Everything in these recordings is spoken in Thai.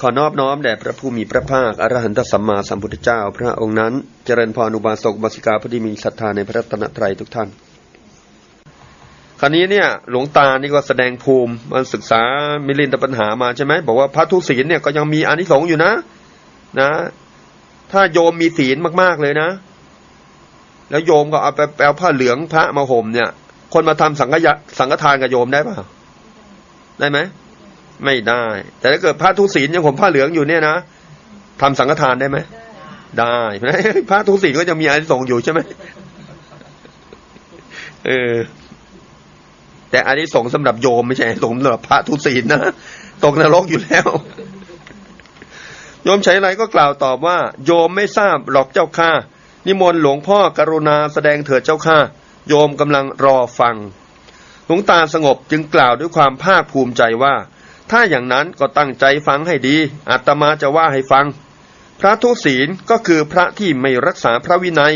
ขอนอบน้อมแด่พระผู้มีพระภาคอรหันตสัมมาสัมพุทธเจ้า พระองค์นั้น เจริญพรอุบาสกบาสิกาผู้ที่มีศรัทธาในพระรัตนตรัยทุกท่าน คราวนี้เนี่ยหลวงตานี่ก็แสดงภูมิมันศึกษามิลินตปัญหามาใช่ไหมบอกว่าพระทุศีลเนี่ยก็ยังมีอานิสงส์อยู่นะ นะ ถ้าโยมมีศีลมากๆเลยนะ แล้วโยมก็เอาไปแปลผ้าเหลืองพระมาห่มเนี่ย คนมาทำสังฆยสังฆทานกับโยมได้ป่ะได้ไหม ไม่ได้ แต่ถ้าเกิดพระทุศีลยังห่มผ้าเหลืองอยู่เนี่ยนะทำสังฆทานได้ไหมได้เพราะพระทุศีลก็จะมีอานิสงส์อยู่ใช่ไหมเออ แต่อานิสงส์สำหรับโยมไม่ใช่อานิสงส์สำหรับพระทุศีลนะตกนรกอยู่แล้ว โยมใช้อะไรก็กล่าวตอบว่า โยมไม่ทราบหรอกเจ้าข้านิมนต์หลวงพ่อกรุณาแสดงเถิดเจ้าข้าโยมกำลังรอฟัง หลวงตาสงบจึงกล่าวด้วยความภาคภูมิใจว่า ถ้าอย่างนั้นก็ตั้งใจฟังให้ดีอาตมาจะว่าให้ฟัง พระทุศีลก็คือพระที่ไม่รักษาพระวินัย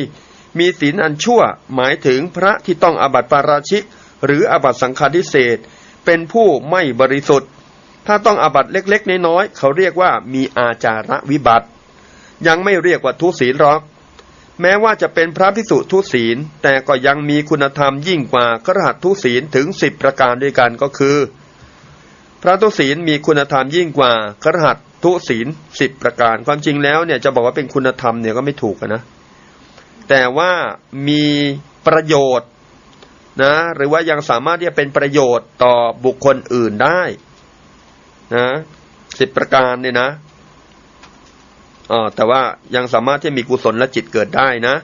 มีศีลอันชั่ว หมายถึงพระที่ต้องอาบัติปาราชิก หรืออาบัติสังฆาทิเศษเป็นผู้ไม่บริสุทธิ์ ถ้าต้องอาบัติเล็กๆน้อยๆเขาเรียกว่ามีอาจาระวิบัติ ยังไม่เรียกว่าทุศีลหรอก แม้ว่าจะเป็นพระพิสุทุศีล แต่ก็ยังมีคุณธรรมยิ่งกว่ากระหัตทุศีลถึงสิบประการด้วยกันก็คือ พระทุศีลมีคุณธรรมยิ่งกว่ากรหัตทุศีลสิบประการ ความจริงแล้วเนี่ยจะบอกว่าเป็นคุณธรรมเนี่ยก็ไม่ถูกนะ แต่ว่ามีประโยชน์นะหรือว่ายังสามารถที่จะเป็นประโยชน์ต่อบุคคลอื่นได้นะสิบประการเนี่ยนะอ๋อแต่ว่ายังสามารถที่มีกุศลและจิตเกิดได้นะ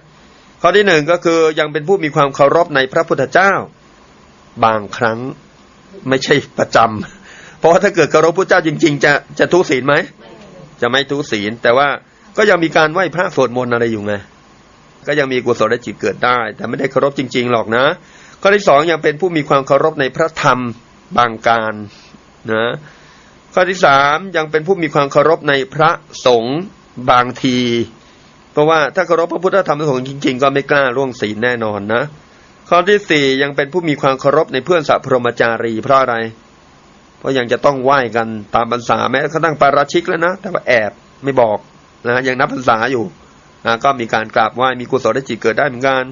ข้อที่หนึ่งก็คือยังเป็นผู้มีความเคารพในพระพุทธเจ้า บางครั้งไม่ใช่ประจำ ราะว่าถ้าเกิดเคารพพระเจ้าจริง ๆ จะจะทุศีลไหม จะไม่ทุศีล แต่ว่าก็ยังมีการไหว้พระสวดมนต์อะไรอยู่ไง ก็ยังมีกุศลจิตเกิดได้ แต่ไม่ได้เคารพจริง ๆ หรอกนะ ข้อที่สองยังเป็นผู้มีความเคารพในพระธรรมบางการนะข้อที่สามยังเป็นผู้มีความเคารพในพระสงฆ์บางที เพราะว่าถ้าเคารพพระพุทธธรรมพระสงฆ์จริง ๆ ก็ไม่กล้าล่วงศีลแน่นอนนะ ข้อที่สี่ยังเป็นผู้มีความเคารพในเพื่อนสัพพรมจารีเพราะอะไรเพราะยังจะต้องไหว้กันตามพรรษาแม้กระทั่งปาราชิกแล้วนะแต่ว่าแอบไม่บอกนะยังนับพรรษาอยู่นะก็มีการกราบไหว้มีกุศลจิตเกิดได้เหมือนกัน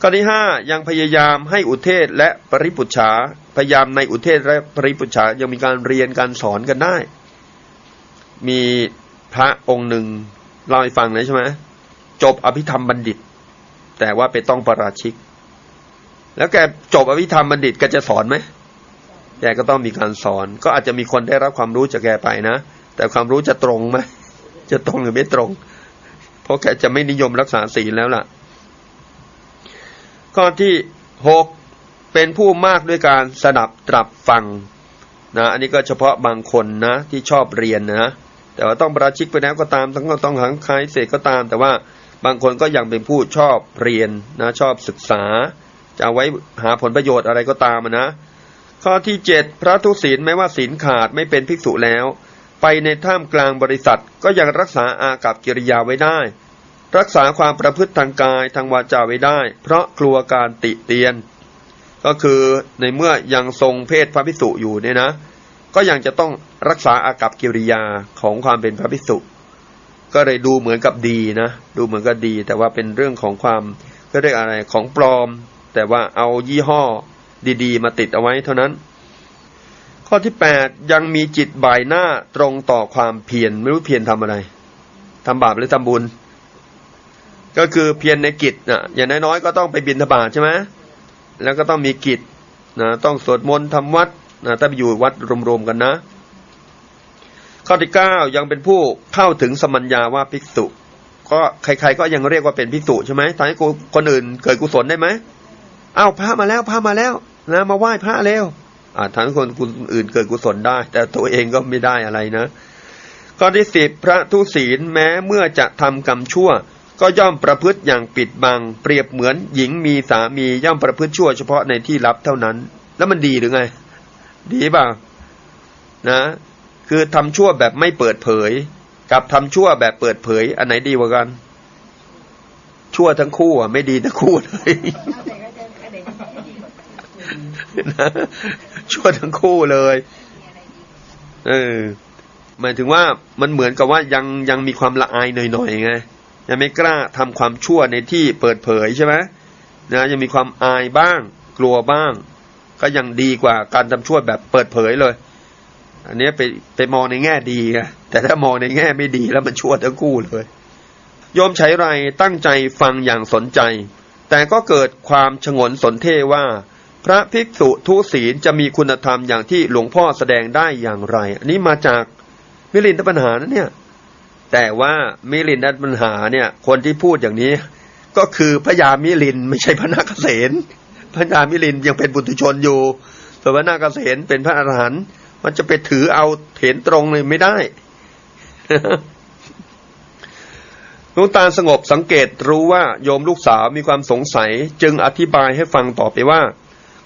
ข้อที่ห้ายังพยายามให้อุเทศและปริปุจฉาพยายามในอุเทศและปริปุจฉายังมีการเรียนการสอนกันได้ มีพระองค์หนึ่งเล่าให้ฟังเลยใช่ไหมจบอภิธรรมบัณฑิต แต่ว่าไปต้องประราชิก แล้วแกจบอภิธรรมบัณฑิตแกจะสอนไหม แกก็ต้องมีการสอน ก็อาจจะมีคนได้รับความรู้จากแกไปนะ แต่ความรู้จะตรงไหมจะตรงหรือไม่ตรง เพราะแกจะไม่นิยมรักษาศีลแล้วล่ะ ข้อที่หกเป็นผู้มากด้วยการสดับตรับฟังนะอันนี้ก็เฉพาะบางคนนะที่ชอบเรียนนะแต่ว่าต้องประชิกไปแล้วก็ตามทั้งต้องหังคายเสกก็ตาม แต่ว่าบางคนก็ยังเป็นผู้ชอบเรียนนะชอบศึกษา จะเอาไว้หาผลประโยชน์อะไรก็ตามนะ ข้อที่เจ็ดพระทุศีลแม้ว่าศีลขาดไม่เป็นภิกษุแล้ว ไปในท่ามกลางบริษัทก็ยังรักษาอากับกิริยาไว้ได้ รักษาความประพฤติทางกายทางวาจาไว้ได้ เพราะกลัวการติเตียน ก็คือในเมื่อยังทรงเพศพระภิกษุอยู่เนี่ยนะ ก็ยังจะต้องรักษาอากับกิริยาของความเป็นพระภิกษุ ก็เลยดูเหมือนกับดีนะดูเหมือนกับดี แต่ว่าเป็นเรื่องของความก็เรียกอะไรของปลอม แต่ว่าเอายี่ห้อ ดีๆ มาติดเอาไว้เท่านั้น ข้อที่แปดยังมีจิตบ่ายหน้าตรงต่อความเพียรไม่รู้เพียรทำอะไรทำบาปหรือทำบุญ ก็คือเพียรในกิจนะอย่างน้อยๆก็ต้องไปบิณฑบาตใช่ไหมแล้วก็ต้องมีกิจนะต้องสวดมนต์ทำวัดนะถ้าไปอยู่วัดรวมๆกันนะ ข้อที่เก้ายังเป็นผู้เข้าถึงสมัญญาว่าภิกษุ ก็ใคร ๆ ก็ยังเรียกว่าเป็นภิกษุใช่ไหมทำให้คนอื่นเกิดกุศลได้ไหมอ้าวพระมาแล้วพระมาแล้ว นะมาไหว้พระเร็วอ่าทำให้คนอื่นเกิดกุศลได้ แต่ตัวเองก็ไม่ได้อะไรนะข้อที่สิบพระทุศีลแม้เมื่อจะทำกรรมชั่ว ก็ย่อมประพฤติอย่างปิดบัง เปรียบเหมือนหญิงมีสามีย่อมประพฤติชั่วเฉพาะในที่ลับเท่านั้น แล้วมันดีหรือไง ดีเปล่านะ คือทำชั่วแบบไม่เปิดเผย กับทำชั่วแบบเปิดเผย อันไหนดีกว่ากัน ชั่วทั้งคู่อะไม่ดีทั้งคู่เลย นะชั่วทั้งคู่เลยเออหมายถึงว่ามันเหมือนกับว่ายังยังมีความละอายหน่อยๆไงยังไม่กล้าทำความชั่วในที่เปิดเผยใช่ไหมนะยังมีความอายบ้าง กลัวบ้าง ก็ยังดีกว่าการทำชั่วแบบเปิดเผยเลย อันนี้ไปไปมองในแง่ดีไงแต่ถ้ามองในแง่ไม่ดีแล้วมันชั่วทั้งคู่เลยโยมใช้ไรตั้งใจฟังอย่างสนใจ แต่ก็เกิดความฉงนสนเทว่า พระภิกษุทุศีลจะมีคุณธรรมอย่างที่หลวงพ่อแสดงได้อย่างไร อันนี้มาจากมิลินทปัญหานะเนี่ย แต่ว่ามิลินทปัญหาเนี่ย คนที่พูดอย่างนี้ ก็คือพระยามิลินไม่ใช่พระนาคเษนพระยามิลินยังเป็นบุตรชนอยู่ส่วนพระนาคเษนเป็นพระอรหันต์มันจะไปถือเอาเถนตรงเลยไม่ได้หลวงตาสงบสังเกตรู้ว่าโยมลูกสาวมีความสงสัย จึงอธิบายให้ฟังต่อไปว่า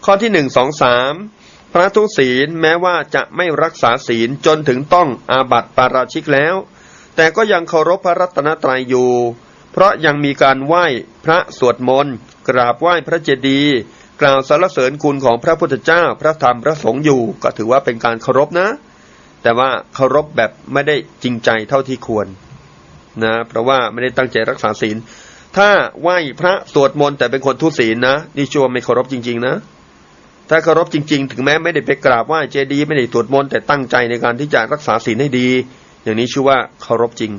ข้อที่หนึ่งสองสามพระทุศีลแม้ว่าจะไม่รักษาศีลจนถึงต้องอาบัติปาราชิกแล้ว แต่ก็ยังเคารพพระรัตนตรัยอยู่ เพราะยังมีการไหว้พระสวดมนต์กราบไหว้พระเจดีย์กล่าวสรรเสริญคุณของพระพุทธเจ้าพระธรรมพระสงฆ์อยู่ ก็ถือว่าเป็นการเคารพนะ แต่ว่าเคารพแบบไม่ได้จริงใจเท่าที่ควรนะเพราะว่าไม่ได้ตั้งใจรักษาศีล ถ้าไหว้พระสวดมนต์แต่เป็นคนทุศีลนะนี่ชัวร์ไม่เคารพจริง ๆ นะ ถ้าเคารพจริง ๆ ถึงแม้ไม่ได้ไปกราบไหว้เจดีย์ไม่ได้สวดมนต์แต่ตั้งใจในการที่จะรักษาศีลให้ดี อย่างนี้ชื่อว่าเคารพจริง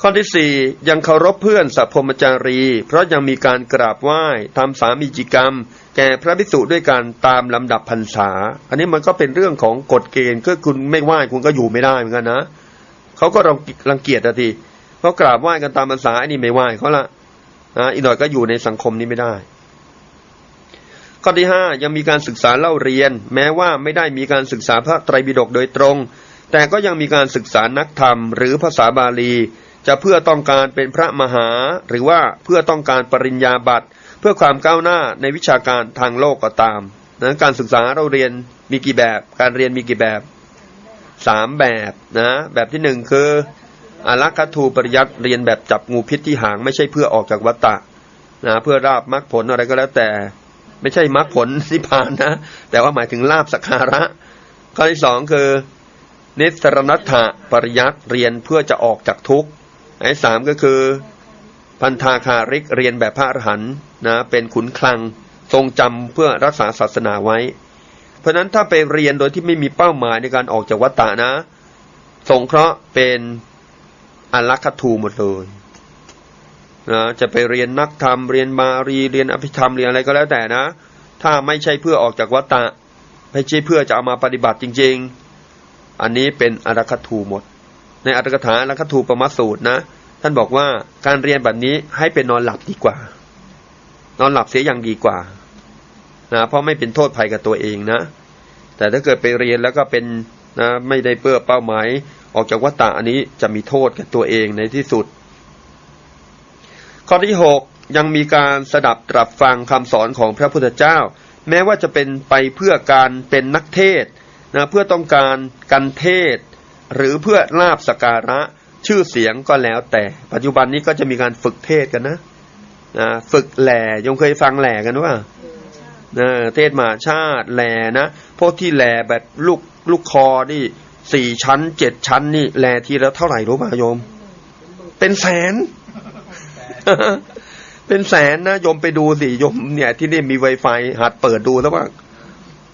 ข้อที่สี่ยังเคารพเพื่อนสัพพมจารี เพราะยังมีการกราบไหว้ทำสามีจิกรรม แก่พระภิกษุด้วยการตามลำดับพรรษา อันนี้มันก็เป็นเรื่องของกฎเกณฑ์ก็คุณไม่ไหว้คุณก็อยู่ไม่ได้เหมือนกันนะเขาก็รังเกียจอะทีเขากราบไหว้กันตามภาษาอ้นี่ไม่ไหว้เขาละนะอีกหน่อยก็อยู่ในสังคมนี้ไม่ได้ ข้อที่ห้ายังมีการศึกษาเล่าเรียน แม้ว่าไม่ได้มีการศึกษาพระไตรปิฎกโดยตรง แต่ก็ยังมีการศึกษานักธรรม หรือภาษาบาลี จะเพื่อต้องการเป็นพระมหา หรือว่าเพื่อต้องการปริญญาบัตรเพื่อความก้าวหน้าในวิชาการทางโลกก็ตามนะการศึกษาเราเรียนมีกี่แบบ การเรียนมีกี่แบบสามแบบนะแบบที่หนึ่งคืออารักขทูปริยัติเรียนแบบจับงูพิษที่หางไม่ใช่เพื่อออกจากวัฏฏะนะเพื่อราบมรรคผลอะไรก็แล้วแต่ ไม่ใช่มรรคผลนิพพานนะ แต่ว่าหมายถึงลาบสักการะ ข้อที่สองคือนิสรณัตถะปริยัติเรียนเพื่อจะออกจากทุกข์ไอ้สามก็คือ พันธาคาริกเรียนแบบพระอรหันต์นะเป็นขุนคลังทรงจำเพื่อรักษาศาสนาไว้ เพราะฉะนั้นถ้าไปเรียนโดยที่ไม่มีเป้าหมายในการออกจากวัฏฏะนะ สงเคราะห์เป็นอลักขทูหมดเลย นะจะไปเรียนนักธรรมเรียนมารีเรียนอภิธรรมเรียนอะไรก็แล้วแต่นะ ถ้าไม่ใช่เพื่อออกจากวัฏฏะไม่ใช่เพื่อจะเอามาปฏิบัติจริง ๆ อันนี้เป็นอลักขทูหมด ในอัตถกถาอลักขทูปรมสูตรนะ ท่านบอกว่าการเรียนแบบนี้ให้เป็นนอนหลับดีกว่า นอนหลับเสียอย่างดีกว่านะเพราะไม่เป็นโทษภัยกับตัวเองนะ แต่ถ้าเกิดไปเรียนแล้วก็เป็นนะไม่ได้เพื่อเป้าหมายออกจากวัฏฏะอันนี้จะมีโทษกับตัวเองในที่สุด ข้อที่หกยังมีการสดับตรับฟังคำสอนของพระพุทธเจ้า แม้ว่าจะเป็นไปเพื่อการเป็นนักเทศนะเพื่อต้องการกันเทศ หรือเพื่อลาบสการะชื่อเสียงก็แล้วแต่ ปัจจุบันนี้ก็จะมีการฝึกเทศกันนะนะฝึกแหล่ยงเคยฟังแหล่กันว่านะเทศมหาชาติแหล่นะพวกที่แหล่แบบลูกลูกคอนี่สี่ชั้นเจ็ดชั้นนี่แหล่ทีละเท่าไหร่รู้ป่ะโยม เป็นแสน เป็นแสนนะโยมไปดูสิโยมเนี่ย ที่นี่มีไวไฟหัดเปิดดูแล้วว่า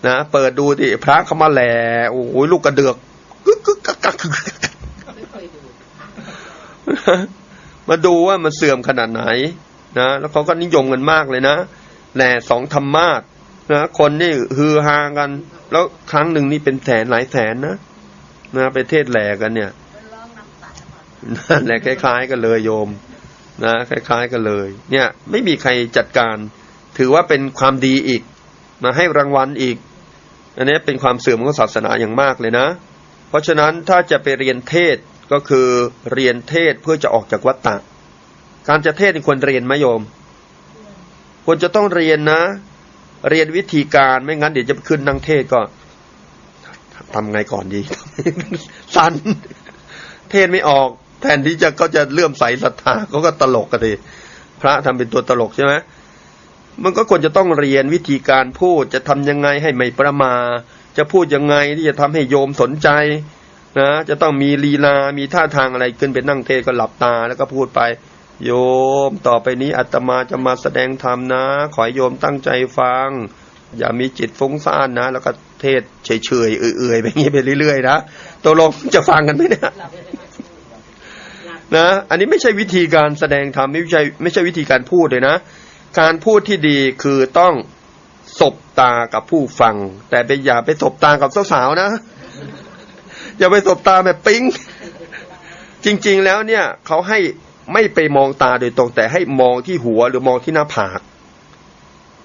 นะเปิดดูสิพระเขามาแหล่โอ้โหลูกกระเดือกกึกกึกกักกักมาดูว่ามันเสื่อมขนาดไหนนะแล้วเขาก็นิยมกันมากเลยนะแหล่สองธรรมาสนะคนนี่ฮือฮากัน แล้วครั้งหนึ่งนี่เป็นแสนหลายแสนนะนะไปเทศแหล่กันเนี่ยนั่นแหละคล้ายๆกันเลยโยม นะคล้ายๆกันเลย เนี่ยไม่มีใครจัดการ ถือว่าเป็นความดีอีกมาให้รางวัลอีก อันนี้เป็นความเสื่อมของศาสนาอย่างมากเลยนะ เพราะฉะนั้นถ้าจะไปเรียนเทศก็คือเรียนเทศเพื่อจะออกจากวัฏฏะการจะเทศควรเรียนไหมโยมควรจะต้องเรียนนะ เรียนวิธีการไม่งั้นเดี๋ยวจะขึ้นนั่งเทศก็ทำไงก่อนดี สันเทศไม่ออก แทนที่จะเขาจะเลื่อมใสศรัทธาเขาก็ตลกกันทีพระทำเป็นตัวตลกใช่ไหมมันก็ควรจะต้องเรียนวิธีการพูดจะทำยังไงให้ไม่ประมา จะพูดยังไงที่จะทำให้โยมสนใจนะจะต้องมีลีลา มีท่าทางอะไรขึ้นไปนั่งเทก็หลับตาแล้วก็พูดไป โยมต่อไปนี้อาตมาจะมาแสดงธรรมนะ ขอโยมตั้งใจฟัง อย่ามีจิตฟุ้งซ่านนะ แล้วก็เทศเฉยๆเอื่อยๆไปอย่างนี้ไปเรื่อยๆนะตกลงจะฟังกันไหมเนี่ย นะ อันนี้ไม่ใช่วิธีการแสดงธรรมไม่ใช่ไม่ใช่วิธีการพูดเลยนะ การพูดที่ดีคือต้องสบตากับผู้ฟัง แต่ไปอย่าไปสบตากับสาวๆนะ อย่าไปสบตาแบบปิ๊ง จริงๆแล้วเนี่ยเขาให้ไม่ไปมองตาโดยตรง แต่ให้มองที่หัวหรือมองที่หน้าผาก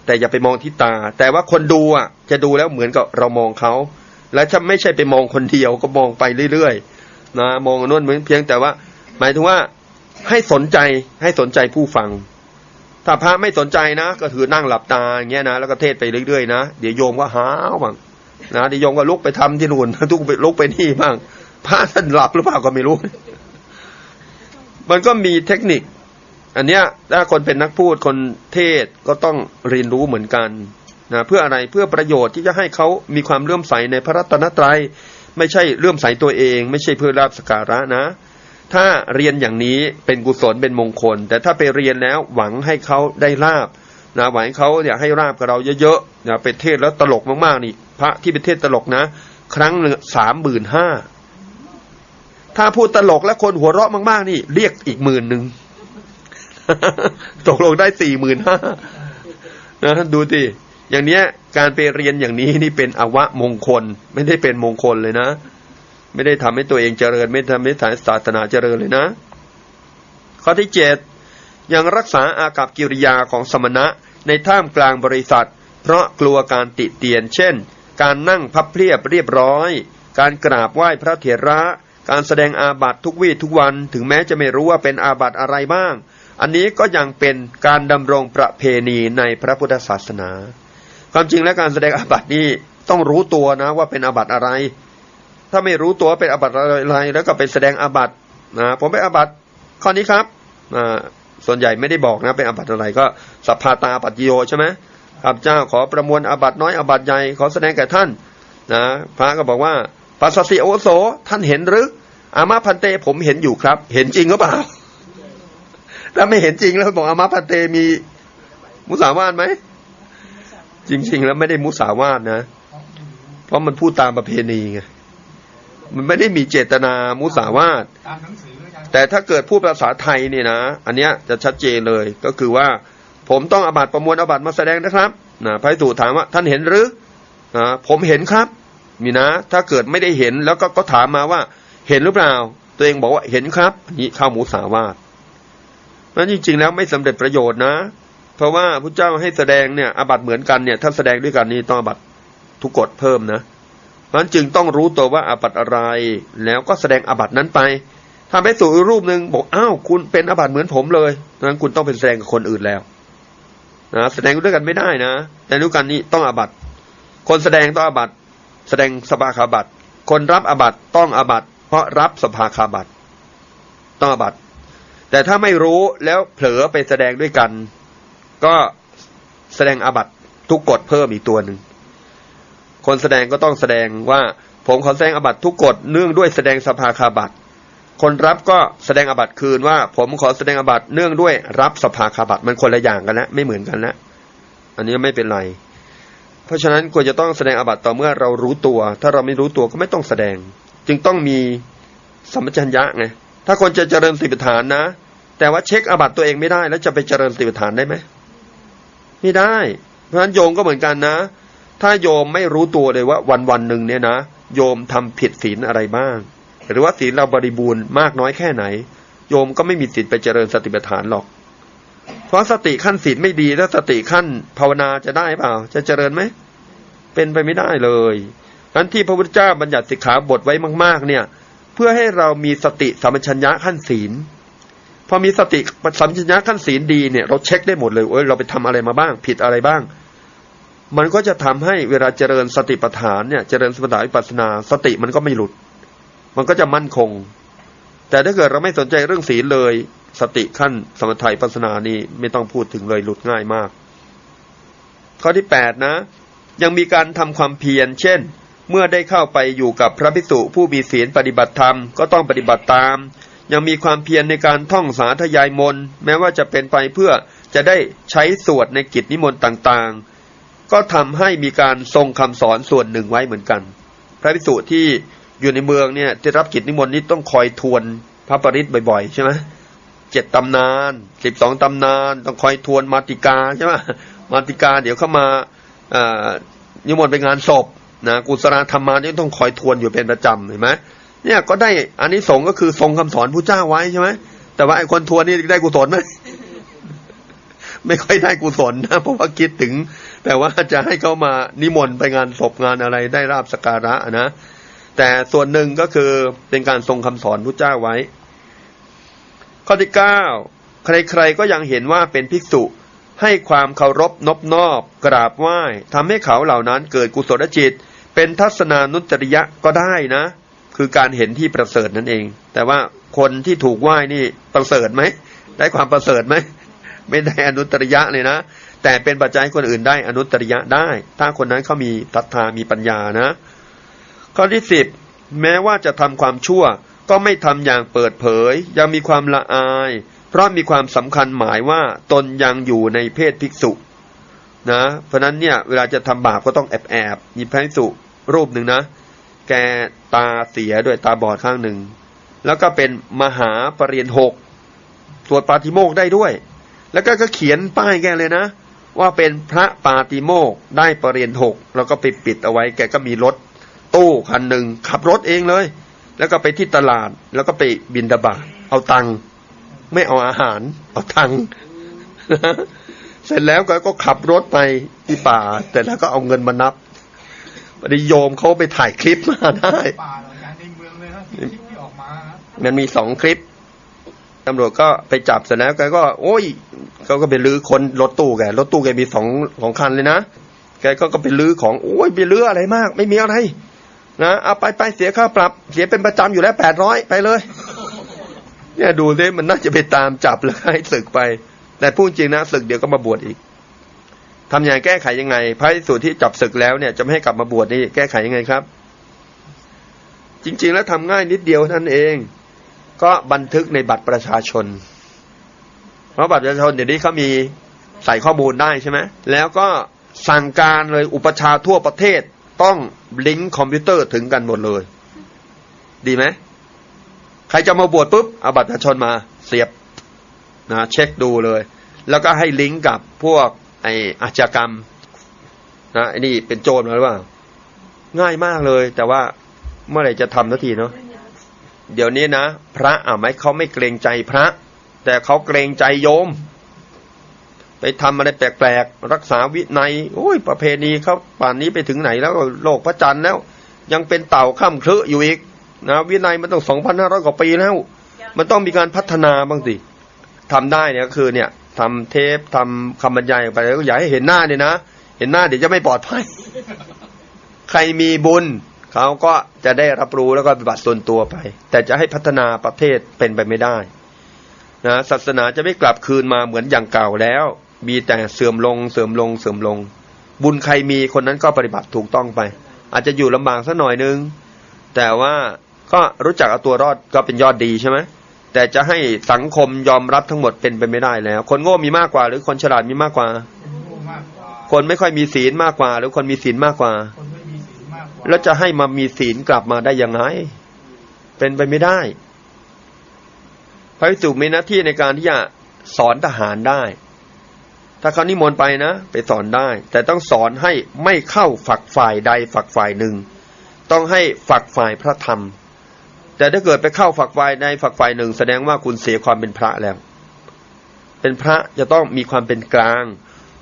แต่อย่าไปมองที่ตา แต่ว่าคนดูอะ จะดูแล้วเหมือนกับเรามองเขา และจะไม่ใช่ไปมองคนเดียวก็มองไปเรื่อยๆนะมองอนนเหมือนเพียงแต่ว่า หมายถึงว่าให้สนใจให้สนใจผู้ฟัง ถ้าพระไม่สนใจนะ ก็ถือนั่งหลับตาอย่างเงี้ยนะแล้วก็เทศไปเรื่อยๆนะเดี๋ยวโยมก็หาวบ้างนะเดี๋ยวโยมก็ลุกไปทำที่นู่นทุกไปลุกไปนี่บ้างพระท่านหลับหรือเปล่าก็ไม่รู้ มันก็มีเทคนิค อันเนี้ยถ้าคนเป็นนักพูดคนเทศก็ต้องเรียนรู้เหมือนกันนะเพื่ออะไรเพื่อประโยชน์ที่จะให้เขามีความเลื่อมใสในพระรัตนตรัย ไม่ใช่เลื่อมใสตัวเอง ไม่ใช่เพื่อลาบสการะนะ ถ้าเรียนอย่างนี้เป็นกุศลเป็นมงคล แต่ถ้าไปเรียนแล้วหวังให้เขาได้ลาบนะหวังให้เขาอยากให้ลาบกับเราเยอะๆนะไปเทศแล้วตลกมากๆนี่ พระที่ไปเทศตลกนะ ครั้งหนึ่งสามหมื่นห้าถ้าพูดตลกและคนหัวเราะมากๆนี่ เรียกอีกหมื่นหนึ่งตกลงได้สี่หมื่นห้านะดูดิอย่างเนี้ยการไปเรียนอย่างนี้นี่เป็นอวะมงคล ไม่ได้เป็นมงคลเลยนะ ไม่ได้ทำให้ตัวเองเจริญ ไม่ทำให้ศาสนาเจริญเลยนะ ข้อที่เจ็ดยังรักษาอากับกิริยาของสมณะในท่ามกลางบริษัท เพราะกลัวการติเตียน เช่น การนั่งพับเพียบเรียบร้อย การกราบไหว้พระเถระ การแสดงอาบัติทุกวี่ทุกวัน ถึงแม้จะไม่รู้ว่าเป็นอาบัติอะไรบ้าง อันนี้ก็ยังเป็นการดำรงประเพณีในพระพุทธศาสนา ความจริงและการแสดงอาบัตินี่ต้องรู้ตัวนะว่าเป็นอาบัติอะไร ถ้าไม่รู้ตัวเป็นอาบัติอะไรแล้วก็ไปแสดงอาบัตินะผมเป็นอาบัติข้อนี้ครับอ่าส่วนใหญ่ไม่ได้บอกนะเป็นอาบัติอะไรก็สัพพาตาปัจจิโยใช่ไหมข้าพเจ้าขอประมวลอาบัติน้อยอาบัติใหญ่ขอแสดงแก่ท่านนะพระก็บอกว่าปัสสสิโอโสท่านเห็นหรืออามาพันเตผมเห็นอยู่ครับ เห็นจริงหรือเปล่าถ้าไม่เห็นจริงแล้วบอกอามาพันเตมีมุสาวาทไหมจริง ๆ แล้วไม่ได้มุสาวาทนะ เพราะมันพูดตามประเพณีไง มันไม่ได้มีเจตนามุสาวาทตามหนังสืออาจารย์แต่ถ้าเกิดพูดภาษาไทยเนี่ยนะ อันเนี้ยจะชัดเจนเลยก็คือว่า ผมต้องอาบัติประมวลอาบัติมาแสดงนะครับนะพระภิกษุถามว่าท่านเห็นหรือนะผมเห็นครับมีนะ ถ้าเกิดไม่ได้เห็นแล้วก็ก็ถามมาว่า เห็นหรือเปล่า ตัวเองบอกว่าเห็นครับอันนี้เข้าหมูสาวาทนั้นจริง ๆ แล้วไม่สำเร็จประโยชน์นะ เพราะว่าพระเจ้าให้แสดงเนี่ยอาบัติเหมือนกันเนี่ยถ้าแสดงด้วยกันนี่ต้องอาบัติทุกกฎเพิ่มนะเพราะฉะ นั้นจึงต้องรู้ตัวว่าอาบัตอะไร แล้วก็แสดงอาบัตนั้นไปถ้าไปสู่รูปหนึ่งบอกอ้าวคุณเป็นอาบัตเหมือนผมเลยนั้นคุณต้องเป็นแสดงกับคนอื่นแล้วนะแสดงด้วยกันไม่ได้นะแต่ด้วยกันนี่ต้องอาบัตคนแสดงต้องอาบัตแสดงสภาคาบัตคนรับอาบัตต้องอาบัตเพราะรับสภาคาบัตต้องอาบัตแต่ถ้าไม่รู้แล้วเผลอไปแสดงด้วยกัน ก็แสดงอาบัตทุกกฎเพิ่มอีกตัวหนึ่ง คนแสดงก็ต้องแสดงว่า ผมขอแสดงอบัตทุกกฎเนื่องด้วยแสดงสภาคาบัตคนรับก็แสดงอบัตคืนว่า ผมขอแสดงอบัตเนื่องด้วยรับสภาคาบัตมันคนละอย่างกันแล้วไม่เหมือนกันแล้วอันนี้ไม่เป็นไร เพราะฉะนั้นควรจะต้องแสดงอบัตต่อเมื่อเรารู้ตัว ถ้าเราไม่รู้ตัวก็ไม่ต้องแสดง จึงต้องมีสัมปชัญญะไงถ้าคนจะเจริญสติปัฏฐานนะ แต่ว่าเช็คอบัตตัวเองไม่ได้ แล้วจะไปเจริญสติปัฏฐานได้ไหมไม่ได้ เพราะฉะนั้นโยมก็เหมือนกันนะ ถ้าโยมไม่รู้ตัวเลยว่าวันวันหนึ่งเนี่ยนะ โยมทำผิดศีลอะไรบ้าง หรือว่าศีลเราบริบูรณ์มากน้อยแค่ไหน โยมก็ไม่มีสิทธิ์ไปเจริญสติปัฏฐานหรอก เพราะสติขั้นศีลไม่ดีแล้วสติขั้นภาวนาจะได้เปล่า จะเจริญไหมเป็นไปไม่ได้เลยนั้นที่พระพุทธเจ้าบัญญัติสิกขาบทไว้มาก ๆ เนี่ย เพื่อให้เรามีสติสัมปชัญญะขั้นศีลพอมีสติสัมปชัญญะขั้นศีลดีเนี่ยเราเช็คได้หมดเลยเอ้ยเราไปทำอะไรมาบ้าง ผิดอะไรบ้าง มันก็จะทำให้เวลาเจริญสติปัฏฐานเนี่ยเจริญสมถะวิปัสนา สติมันก็ไม่หลุด มันก็จะมั่นคง แต่ถ้าเกิดเราไม่สนใจเรื่องศีลเลย สติขั้นสมถะวิปัสนานี่ไม่ต้องพูดถึงเลยหลุดง่ายมาก ข้อที่แปดนะ ยังมีการทำความเพียรเช่น เมื่อได้เข้าไปอยู่กับพระภิกษุผู้มีศีลปฏิบัติธรรมก็ต้องปฏิบัติตาม ยังมีความเพียรในการท่องสาธยายมนแม้ว่าจะเป็นไปเพื่อจะได้ใช้สวดในกิจนิมนต์ต่างๆ ก็ทำให้มีการทรงคำสอนส่วนหนึ่งไว้เหมือนกัน พระภิกษุที่อยู่ในเมืองเนี่ยที่รับกิจนิมนต์นี้ต้องคอยทวนพระปริตบ่อยๆ ใช่ไหมเจ็ดตำนานสิบสองตำนาน ต้องคอยทวนมาติกาใช่ไหมมาติกาเดี๋ยวเข้ามาอ่อนิมนต์ไปงานศพนะกุศลธรรมานี่ต้องคอยทวนอยู่เป็นประจำเห็นไหมเนี่ยก็ได้อันนี้สงก็คือทรงคำสอนผู้เจ้าไว้ใช่ไหมแต่ว่าไอ้คนทวนนี่ได้กุศลไหมไม่ค่อยได้กุศลนะเพราะว่าคิดถึง แต่ว่าจะให้เขามานิมนต์ไปงานศพงานอะไรได้ราบสการะนะ แต่ส่วนหนึ่งก็คือเป็นการทรงคำสอนพระเจ้าไว้ ข้อที่เก้าใครๆก็ยังเห็นว่าเป็นภิกษุให้ความเคารพนบนอบกราบไหว้ทำให้เขาเหล่านั้นเกิดกุศลจิต เป็นทัศนานุจริยะก็ได้นะ คือการเห็นที่ประเสริฐนั่นเอง แต่ว่าคนที่ถูกไหว้นี่ประเสริฐไหมได้ความประเสริฐไหมไม่ได้อนุตริยะเลยนะ แต่เป็นปัจจัยให้คนอื่นได้อนุตริยะได้ ถ้าคนนั้นเขามีศรัทธามีปัญญานะ ข้อที่สิบแม้ว่าจะทำความชั่ว ก็ไม่ทำอย่างเปิดเผย ยังมีความละอาย เพราะมีความสำคัญหมายว่าตนยังอยู่ในเพศภิกษุนะเพราะฉะนั้นเนี่ยเวลาจะทำบาปก็ต้องแอบแอบมีพระภิกษุรูปหนึ่งนะ แกตาเสียด้วยตาบอดข้างหนึ่ง แล้วก็เป็นมหาปรริญญาหกสวดปาติโมกได้ด้วย แล้วก็ก็เขียนป้ายแกเลยนะ ว่าเป็นพระปาติโมกข์ได้ปรริญญาหกแล้วก็ไปปิดเอาไว้ แกก็มีรถตู้คันหนึ่งขับรถเองเลย แล้วก็ไปที่ตลาดแล้วก็ไปบินดาบาตเอาตังค์ไม่เอาอาหาร เอาตังค์เสร็จแล้วก็ก็ขับรถไปที่ป่า แต่แล้วก็เอาเงินมานับปฏิโยมเขาไปถ่ายคลิปมาได้ป่าเราอย่างในเมืองเลยนะที่คลิปที่ออกมานะมันมีสองคลิป ตำรวจก็ไปจับเสร็จแล้วแกก็ โอ้ยเขาก็ไปลื้อคนรถตู้แกรถตู้แกมีสองสองคันเลยนะแกก็ก็ไปลื้อของ โอ้ยไปลื้ออะไรมาก ไม่มีอะไรนะเอาไปไปเสียค่าปรับ เสียเป็นประจำอยู่แล้วแปดร้อยไปเลย เนี่ยดูสิมันน่าจะไปตามจับแล้วให้ศึกไป แต่พูดจริงนะศึกเดี๋ยวก็มาบวชอีกทำอย่างแก้ไขยังไงพระภิกษุที่จับศึกแล้วเนี่ยจะไม่ให้กลับมาบวชนี่แก้ไขยังไงครับ จริง ๆ แล้วทำง่ายนิดเดียวท่านั้นเอง ก็บันทึกในบัตรประชาชน เพราะบัตรประชาชนเดี๋ยวนี้เขามีใส่ข้อมูลได้ใช่ไหมแล้วก็สั่งการเลยอุปชาทั่วประเทศต้องลิงก์คอมพิวเตอร์ถึงกันหมดเลย ดีไหมใครจะมาบวชปุ๊บเอาบัตรประชาชนมาเสียบนะเช็คดูเลย แล้วก็ให้ลิงก์กับพวกไออาชญากรรมนะไอ้นี่เป็นโจรหรือเปล่าง่ายมากเลย แต่ว่าเมื่อไหร่จะทำนาทีเนาะ เดี๋ยวนี้นะ พระอะไหมเขาไม่เกรงใจพระ แต่เขาเกรงใจโยม ไปทำอะไรแปลกๆ รักษาวินัยโอ้ยประเพณีเขาป่านนี้ไปถึงไหนแล้วโลกพระจันทร์แล้ว ยังเป็นเต่าข้ามคลืออยู่อีกนะวินัยมันต้องสองพันห้าร้อยกว่าปีแล้ว มันต้องมีการพัฒนาบ้างสิทำได้เนี่ยก็คือเนี่ยทำเทปทำคำบรรยายไปแล้วอย่าให้เห็นหน้าเนี่ยนะ เห็นหน้าเดี๋ยวจะไม่ปลอดภัย ใครมีบุญ เขาก็จะได้รับรู้แล้วก็ปฏิบัติส่วนตัวไป แต่จะให้พัฒนาประเทศเป็นไปไม่ได้นะศาสนาจะไม่กลับคืนมาเหมือนอย่างเก่าแล้ว มีแต่เสื่อมลงเสื่อมลงเสื่อมลง บุญใครมีคนนั้นก็ปฏิบัติถูกต้องไป อาจจะอยู่ลำบากสักหน่อยนึง แต่ว่าก็รู้จักเอาตัวรอดก็เป็นยอดดีใช่ไหมแต่จะให้สังคมยอมรับทั้งหมดเป็นไปไม่ได้แล้ว คนโง่มีมากกว่า หรือคนฉลาดมีมากกว่า คนโง่มากกว่าคนไม่ค่อยมีศีลมากกว่า หรือคนมีศีลมากกว่า แล้วจะให้มามีศีลกลับมาได้ยังไง เป็นไปไม่ได้ พระภิกษุมีหน้าที่ในการที่จะสอนทหารได้ ถ้าเขานิมนต์ไปนะ ไปสอนได้ แต่ต้องสอนให้ไม่เข้าฝักฝ่ายใดฝักฝ่ายหนึ่ง ต้องให้ฝักฝ่ายพระธรรม แต่ถ้าเกิดไปเข้าฝักฝ่ายใดฝักฝ่ายหนึ่ง แสดงว่าคุณเสียความเป็นพระแล้ว เป็นพระจะต้องมีความเป็นกลาง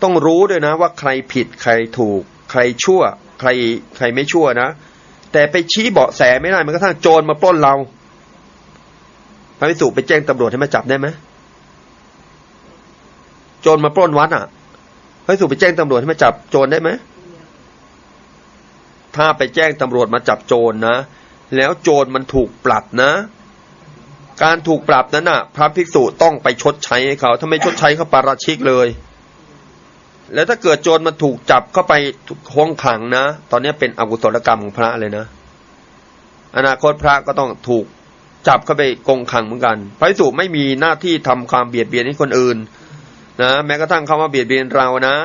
ต้องรู้ด้วยนะว่าใครผิดใครถูก ใครชั่ว ใครใครไม่ชั่วนะ แต่ไปชี้เบาะแสไม่ได้มันก็ทั้งโจรมาปล้นเราพระภิกษุไปแจ้งตำรวจให้มาจับได้ไหมโจรมาปล้นวัดอะพระภิกษุไปแจ้งตำรวจให้มาจับโจรได้ไหมถ้าไปแจ้งตำรวจมาจับโจรนะ แล้วโจรมันถูกปรับนะ การถูกปรับนั้นน่ะ พระภิกษุต้องไปชดใช้ให้เขา ถ้าไม่ชดใช้เขาปาราชิกเลย แล้วถ้าเกิดโจรมันถูกจับเข้าไปห้องขังนะ ตอนนี้เป็นอกุศลกรรมของพระเลยนะ อนาคตพระก็ต้องถูกจับเข้าไปกงขังเหมือนกันพระภิกษุไม่มีหน้าที่ทำความเบียดเบียนให้คนอื่น นะแม้กระทั่งเขามาเบียดเบียนเรานะ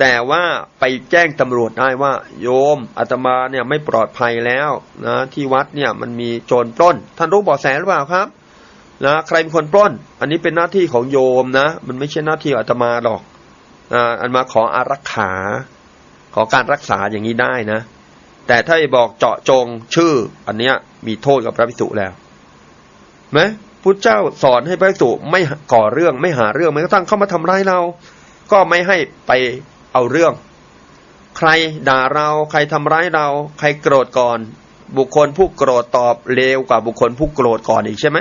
แต่ว่าไปแจ้งตำรวจได้ว่า โยมอาตมาเนี่ยไม่ปลอดภัยแล้วนะที่วัดเนี่ยมันมีโจรปล้น ท่านรู้เบาะแสหรือเปล่าครับนะใครเป็นคนปล้น อันนี้เป็นหน้าที่ของโยมนะ มันไม่ใช่หน้าที่อาตมาหรอก อันมาขออารักขา ขอการรักษาอย่างนี้ได้นะ แต่ถ้าไปบอกเจาะจงชื่อ อันเนี้ยมีโทษกับพระภิกษุแล้วไหมพุทธเจ้าสอนให้พระภิกษุไม่ก่อเรื่องไม่หาเรื่องแม้กระทั่งเข้ามาทำร้ายเรา ก็ไม่ให้ไปเอาเรื่อง ใครด่าเราใครทำร้ายเรา ใครโกรธก่อน บุคคลผู้โกรธตอบเลวกว่าบุคคลผู้โกรธก่อนอีกใช่ไหม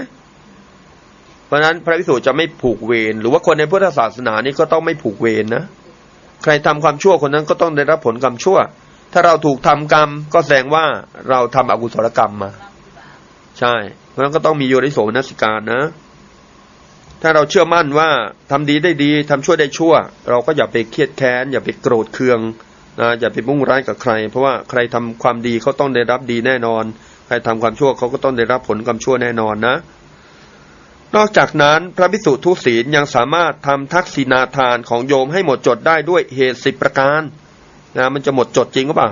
ราะฉะนั้นพระภิกษุจะไม่ผูกเวรหรือว่าคนในพุทธศาสนานี่ก็ต้องไม่ผูกเวรนะใครทำความชั่วคนนั้นก็ต้องได้รับผลกรรมชั่ว ถ้าเราถูกทำกรรมก็แสดงว่าเราทำอกุศลกรรมมา ใช่ เพราะฉะนั้นก็ต้องมีโยนิโสมนสิการนะ ถ้าเราเชื่อมั่นว่าทำดีได้ดีทำชั่วได้ชั่ว เราก็อย่าไปเครียดแค้นอย่าไปโกรธเคืองนะอย่าไปมุ่งร้ายกับใคร เพราะว่าใครทำความดีเขาต้องได้รับดีแน่นอน ใครทำความชั่วเขาก็ต้องได้รับผลกรรมชั่วแน่นอนนะ นอกจากนั้นพระภิกษุทุศีลยังสามารถทำทักษิณาทานของโยมให้หมดจดได้ด้วยเหตุสิบประการนะมันจะหมดจดจริงหรือเปล่า